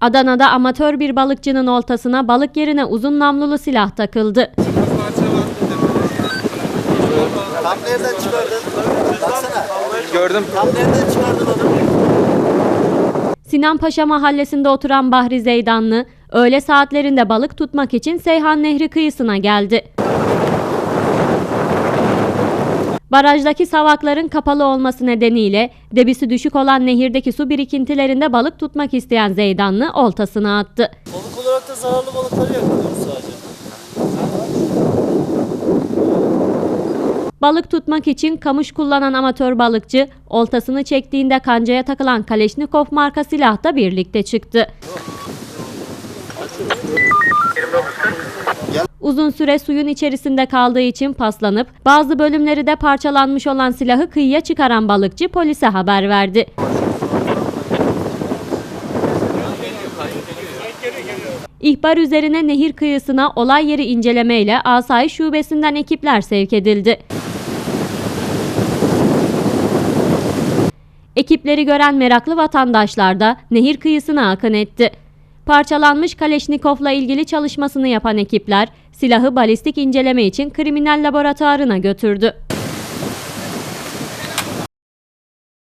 Adana'da amatör bir balıkçının oltasına balık yerine uzun namlulu silah takıldı. Tam nereden çıkardın? Baksana. Gördüm. Tam nereden çıkardın onu? Sinanpaşa mahallesinde oturan Bahri Zeydanlı, öğle saatlerinde balık tutmak için Seyhan Nehri kıyısına geldi. Barajdaki savakların kapalı olması nedeniyle debisi düşük olan nehirdeki su birikintilerinde balık tutmak isteyen Zeydanlı oltasını attı. Balık olarak da zararlı balıkları yakalıyoruz sadece. Balık tutmak için kamış kullanan amatör balıkçı, oltasını çektiğinde kancaya takılan Kaleşnikov marka silahla birlikte çıktı. Uzun süre suyun içerisinde kaldığı için paslanıp bazı bölümleri de parçalanmış olan silahı kıyıya çıkaran balıkçı polise haber verdi. İhbar üzerine nehir kıyısına olay yeri incelemeyle Asayiş Şubesi'nden ekipler sevk edildi. Ekipleri gören meraklı vatandaşlar da nehir kıyısına akın etti. Parçalanmış Kaleşnikov'la ilgili çalışmasını yapan ekipler silahı balistik inceleme için kriminal laboratuvarına götürdü.